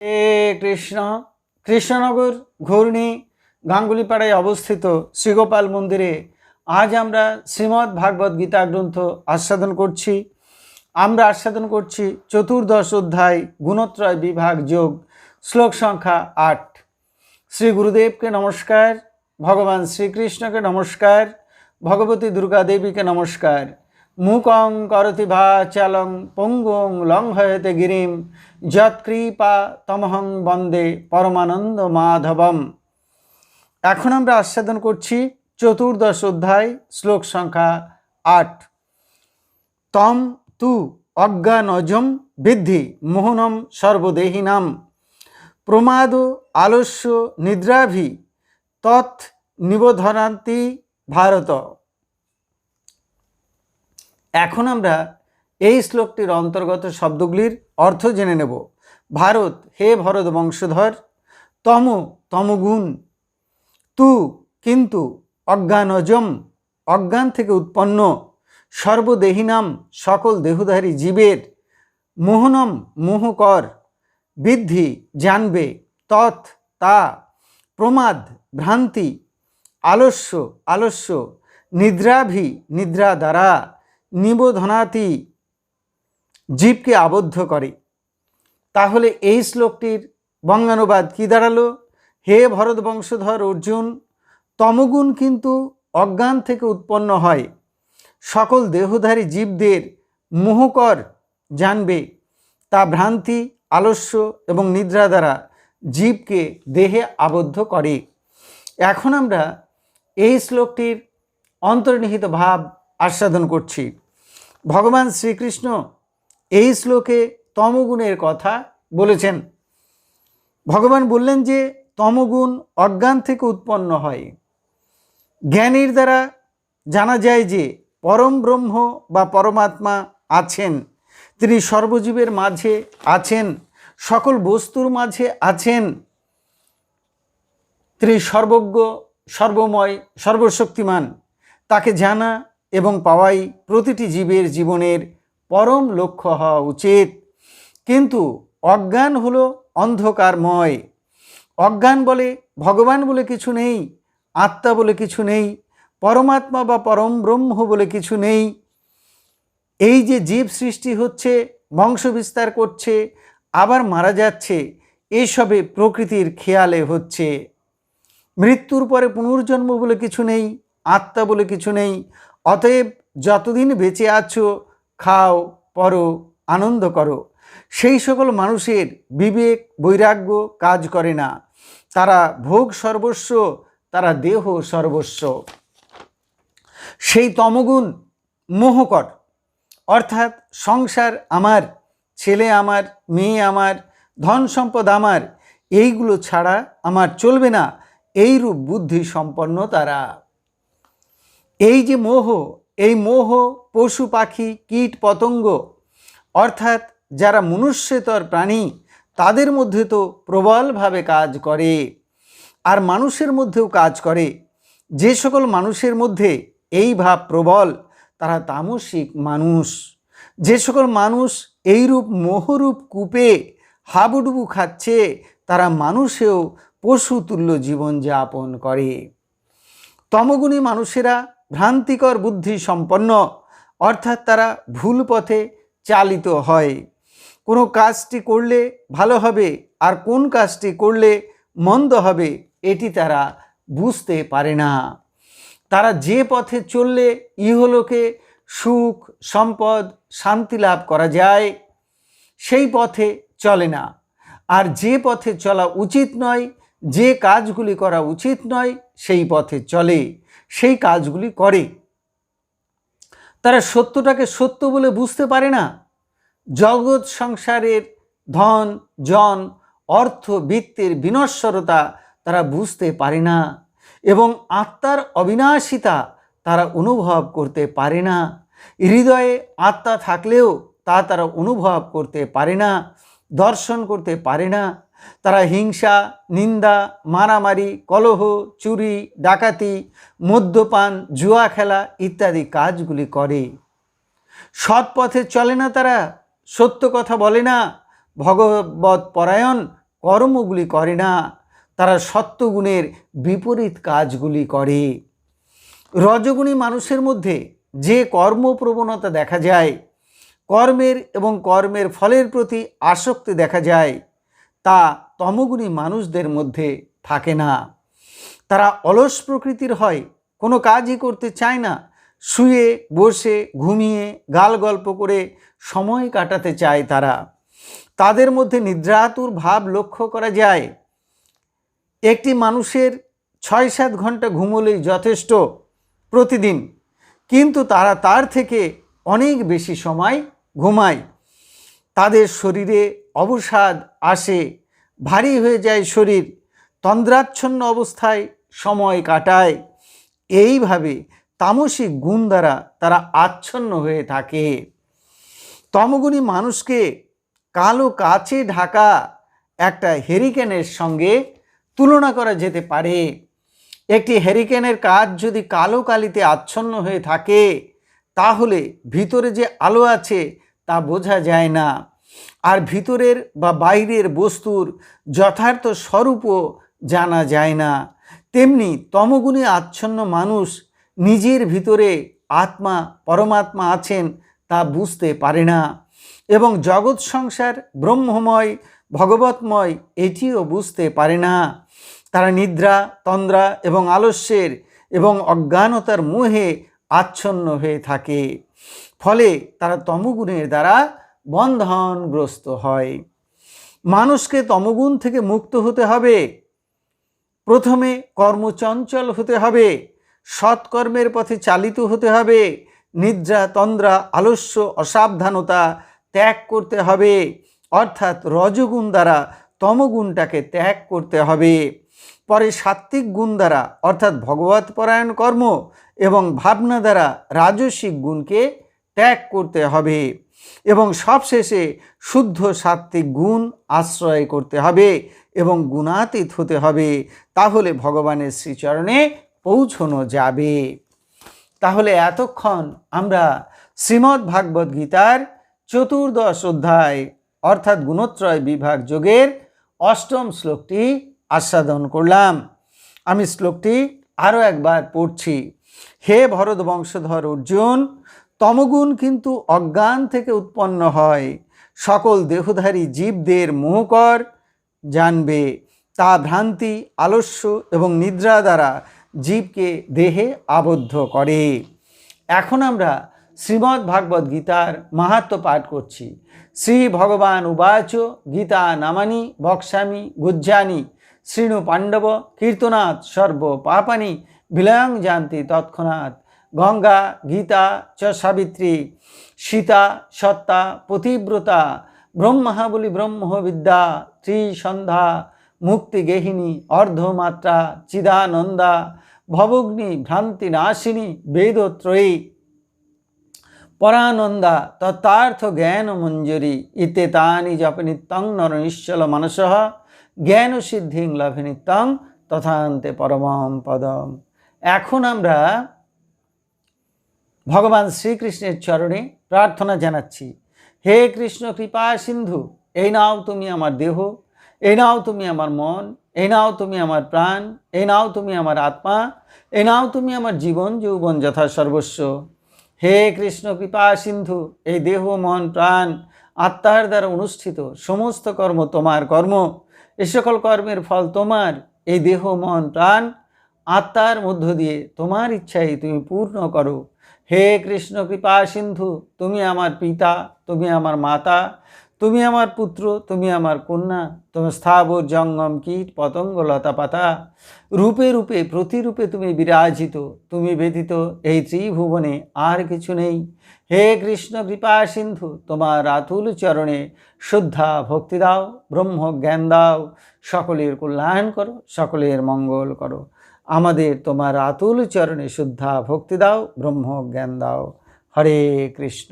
এ কৃষ্ণ, কৃষ্ণনগর ঘূর্ণি গাঙ্গুলিপাড়ায় অবস্থিত শ্রীগোপাল মন্দিরে আজ আমরা শ্রীমদ্ ভাগবত গীতা গ্রন্থ আস্বাদন করছি। আমরা আস্বাদন করছি চতুর্দশ অধ্যায় গুণত্রয় বিভাগ যোগ শ্লোক সংখ্যা আট। শ্রী গুরুদেবকে নমস্কার, ভগবান শ্রীকৃষ্ণকে নমস্কার, ভগবতী দুর্গা দেবীকে নমস্কার। মুকং করতি ভাচালং পঙ্গুং লঙ্ঘয়তে গিরিম যৎকৃপা তমহং বন্দে পরমানন্দ মাধবম। এখন আমরা আস্বাদন করছি চতুর্দশ অধ্যায়, শ্লোক সংখ্যা আট। তম তু অজ্ঞানজম বৃদ্ধি মোহনম সর্বদেহিনাম। প্রমাদ আলস্য নিদ্রাভি তৎ নিবোধনান্তি ভারত। এখন আমরা এই শ্লোকটির অন্তর্গত শব্দগুলির অর্থ জেনে নেব। ভারত, হে ভরত বংশধর, তম তমগুণ, তু কিন্তু অজ্ঞানজম, অজ্ঞান থেকে উৎপন্ন, সর্বদেহিনাম সকল দেহধারী জীবের, মোহনম মোহকর, বৃদ্ধি জানবে, তৎ তা, প্রমাদ ভ্রান্তি, আলস্য আলস্য, নিদ্রাভি নিদ্রা দ্বারা নিবোধনাতি জীবকে আবদ্ধ করে। তাহলে এই শ্লোকটির বঙ্গানুবাদ কী দাঁড়াল? হে ভরত বংশধর অর্জুন, তমগুণ কিন্তু অজ্ঞান থেকে উৎপন্ন হয়। সকল দেহধারী জীবদের মোহকর জানবে। তা ভ্রান্তি, আলস্য এবং নিদ্রা দ্বারা জীবকে দেহে আবদ্ধ করে। এখন আমরা এই শ্লোকটির অন্তর্নিহিত ভাব আস্বাদন করছি। ভগবান শ্রীকৃষ্ণ এই শ্লোকে তমগুণের কথা বলেছেন। ভগবান বললেন যে, তমগুণ অজ্ঞান থেকে উৎপন্ন হয়। জ্ঞানীর দ্বারা জানা যায় যে, পরম ব্রহ্ম বা পরমাত্মা আছেন, তিনি সর্বজীবের মাঝে আছেন, সকল বস্তুর মাঝে আছেন। তিনি সর্বজ্ঞ, সর্বময়, সর্বশক্তিমান, তাকে জানা এবং পাওয়াই প্রতিটি জীবের জীবনের পরম লক্ষ্য হওয়া উচিত। কিন্তু অজ্ঞান হলো অন্ধকারময়। অজ্ঞান বলে ভগবান বলে কিছু নেই, আত্মা বলে কিছু নেই, পরমাত্মা বা পরম ব্রহ্ম বলে কিছু নেই। এই যে জীব সৃষ্টি হচ্ছে, বংশ বিস্তার করছে, আবার মারা যাচ্ছে, এসবে প্রকৃতির খেয়ালে হচ্ছে। মৃত্যুর পরে পুনর্জন্ম বলে কিছু নেই, আত্মা বলে কিছু নেই অতএব যতদিন বেঁচে আছো, খাও পরো আনন্দ করো, সেই সকল মানুষের বিবেক, বৈরাগ্য কাজ করে না। তারা ভোগ সর্বস্ব, তারা দেহ সর্বস্ব। সেই তমগুণ মোহকর অর্থাৎ সংসার আমার, ছেলে আমার, মেয়ে আমার, ধন সম্পদ আমার, এইগুলো ছাড়া আমার চলবে না। এইরূপ বুদ্ধি সম্পন্ন তারা। এই যে মোহ, এই মোহ পশু পাখি, কীট পতঙ্গ, অর্থাৎ যারা মনুষ্যতর প্রাণী, তাদের মধ্যে তো প্রবলভাবে কাজ করে। আর মানুষের মধ্যেও কাজ করে। যে সকল মানুষের মধ্যে এই ভাব প্রবল, তারা তামসিক মানুষ। যে সকল মানুষ এইরূপ মোহরূপ কূপে হাবুডুবু খাচ্ছে, তারা মানুষেও পশুতুল্য জীবনযাপন করে। তমগুণী মানুষেরা ভ্রান্তিকর বুদ্ধি সম্পন্ন, অর্থাৎ তারা ভুল পথে চালিত হয়। কোনো কাজটি করলে ভালো হবে আর কোন কাজটি করলে মন্দ হবে, এটি তারা বুঝতে পারে না। তারা যে পথে চললে ইহলোকে সুখ, সম্পদ, শান্তি লাভ করা যায়, সেই পথে চলে না। আর যে পথে চলা উচিত নয় যে কাজগুলি করা উচিত নয়, সেই পথে চলে, সেই কাজগুলি করে। তারা সত্যটাকে সত্য বলে বুঝতে পারে না। জগৎ সংসারের ধন, জন, অর্থ, বৃত্তের বিনশ্বরতা তারা বুঝতে পারে না এবং আত্মার অবিনাশিতা তারা অনুভব করতে পারে না। হৃদয়ে আত্মা থাকলেও তা তারা অনুভব করতে পারে না, দর্শন করতে পারে না। তারা হিংসা, নিন্দা, মারামারি, কলহ, চুরি, ডাকাতি, মদ্যপান, জুয়া খেলা ইত্যাদি কাজগুলি করে। সৎ পথে চলে না তারা, সত্য কথা বলে না ভগবত পরায়ণ কর্মগুলি করে না, তারা সত্যগুণের বিপরীত কাজগুলি করে। রজগুণী মানুষের মধ্যে যে কর্মপ্রবণতা দেখা যায়, কর্মের এবং কর্মের ফলের প্রতি আসক্তি দেখা যায় তা তমগুণী মানুষদের মধ্যে থাকে না। তারা অলস প্রকৃতির হয়, কোনো কাজই করতে চায় না। শুয়ে, বসে, ঘুমিয়ে, গাল গল্প করে সময় কাটাতে চায় তারা। তাদের মধ্যে নিদ্রাতুর ভাব লক্ষ্য করা যায়। একটি মানুষের ছয় সাত ঘণ্টা ঘুমোলেই যথেষ্ট প্রতিদিন, কিন্তু তারা তার থেকে অনেক বেশি সময় ঘুমায়। তাদের শরীরে অবসাদ আসে, ভারী হয়ে যায় শরীর, তন্দ্রাচ্ছন্ন অবস্থায় সময় কাটায়। এইভাবে তামসিক গুণ দ্বারা তারা আচ্ছন্ন হয়ে থাকে। তমগুণী মানুষকে কালো কাছে ঢাকা একটা হেরিকেনের সঙ্গে তুলনা করা যেতে পারে। একটি হেরিকেনের কাজ যদি কালো কালিতে আচ্ছন্ন হয়ে থাকে, তাহলে ভিতরে যে আলো আছে তা বোঝা যায় না। আর ভিতরের বা বাইরের বস্তুর যথার্থ স্বরূপও জানা যায় না। তেমনি তমগুণে আচ্ছন্ন মানুষ নিজের ভিতরে আত্মা, পরমাত্মা আছেন তা বুঝতে পারে না এবং জগৎ সংসার ব্রহ্মময় ভগবতময় এটিও বুঝতে পারে না। তারা নিদ্রা, তন্দ্রা এবং আলস্যের এবং অজ্ঞানতার মোহে আচ্ছন্ন হয়ে থাকে। ফলে তারা তমগুণের দ্বারা বন্ধনগ্রস্ত হয়। মানুষকে তমগুণ থেকে মুক্ত হতে হবে। প্রথমে কর্মচঞ্চল হতে হবে। সৎকর্মের পথে চালিত হতে হবে। নিদ্রা, তন্দ্রা, আলস্য, অসাবধানতা ত্যাগ করতে হবে। অর্থাৎ রজগুণ দ্বারা তমগুণটাকে ত্যাগ করতে হবে। পরে সাত্ত্বিক গুণ দ্বারা, অর্থাৎ ভগবত পরায়ণ কর্ম এবং ভাবনা দ্বারা রাজস্বিক গুণকে ত্যাগ করতে হবে। এবং সবশেষে শুদ্ধ সাত্ত্বিক গুণ আশ্রয় করতে হবে এবং গুণাতীত হতে হবে, তাহলে ভগবানের শ্রীচরণে পৌঁছনো যাবে। তাহলে এতক্ষণ আমরা শ্রীমদ্ ভাগবত গীতার চতুর্দশ অধ্যায় অর্থাৎ গুণত্রয় বিভাগ যোগের অষ্টম শ্লোকটি আস্বাদন করলাম। আমি শ্লোকটি আরও একবার পড়ছি। হে ভরত বংশধর অর্জুন তমগুণ কিন্তু অজ্ঞান থেকে উৎপন্ন হয়। সকল দেহধারী জীবদের মোহকর জানবে। তা ভ্রান্তি, আলস্য এবং নিদ্রা দ্বারা জীবকে দেহে আবদ্ধ করে। এখন আমরা শ্রীমদ্ ভাগবত গীতার মাহাত্ম পাঠ করছি। শ্রী ভগবান উবাচ গীতা নামানি বক্সামি গুজ্জানি শ্রীণু পাণ্ডব কীর্তনাথ সর্ব পাপানি বিলয়ং জানতি তৎক্ষণাৎ গঙ্গা, গীতা, চ সাবিত্রী, সীতা, সত্তা, পতিব্রতা ব্রহ্মাবলী ব্রহ্মবিদ্যা ত্রিসন্ধ্যা মুক্তিগেহিনী অর্ধমাত্রা, চিদানন্দা, ভবগ্নি, ভ্রান্তি নাশিনী, বেদত্রয়ী, পরানন্দা তত্তার্থ জ্ঞান মঞ্জুরি, ইতে তানি জপ নিত্যং নর নিশ্চল মানস, জ্ঞান সিদ্ধিং লভে নিত্যং তথান্তে পরমম পদম। এখন আমরা ভগবান শ্রীকৃষ্ণের চরণে প্রার্থনা জানাচ্ছি। হে কৃষ্ণ, কৃপা, সিন্ধু, এই নাও তুমি আমার দেহ, এই নাও তুমি আমার মন, এই নাও তুমি আমার প্রাণ, এই নাও তুমি আমার আত্মা, এই নাও তুমি আমার জীবন, যৌবন যথা সর্বস্ব। হে কৃষ্ণ, কৃপা, সিন্ধু, এই দেহ, মন, প্রাণ, আত্মার দ্বারা অনুষ্ঠিত সমস্ত কর্ম তোমার কর্ম। এ সকল কর্মের ফল তোমার, এই দেহ, মন, প্রাণ, আত্মার মধ্য দিয়ে তোমার ইচ্ছাই তুমি পূর্ণ করো। হে কৃষ্ণ কৃপা সিন্ধু, তুমি আমার পিতা, তুমি আমার মাতা, তুমি আমার পুত্র, তুমি আমার কন্যা, তুমি স্থাবর জঙ্গম কীট, পতঙ্গ, লতা পাতা। রূপে রূপে, প্রতিরূপে তুমি বিরাজিত, তুমি ব্যতীত এই ত্রিভুবনে আর কিছু নেই। হে কৃষ্ণ কৃপা সিন্ধু, তোমার রাতুল চরণে শুদ্ধা ভক্তি দাও ব্রহ্ম জ্ঞান দাও। সকলের কল্যাণ করো, সকলের মঙ্গল করো। আমাদের তোমার আতুল চরণে শুদ্ধা ভক্তি দাও ব্রহ্ম জ্ঞান দাও। হরে কৃষ্ণ।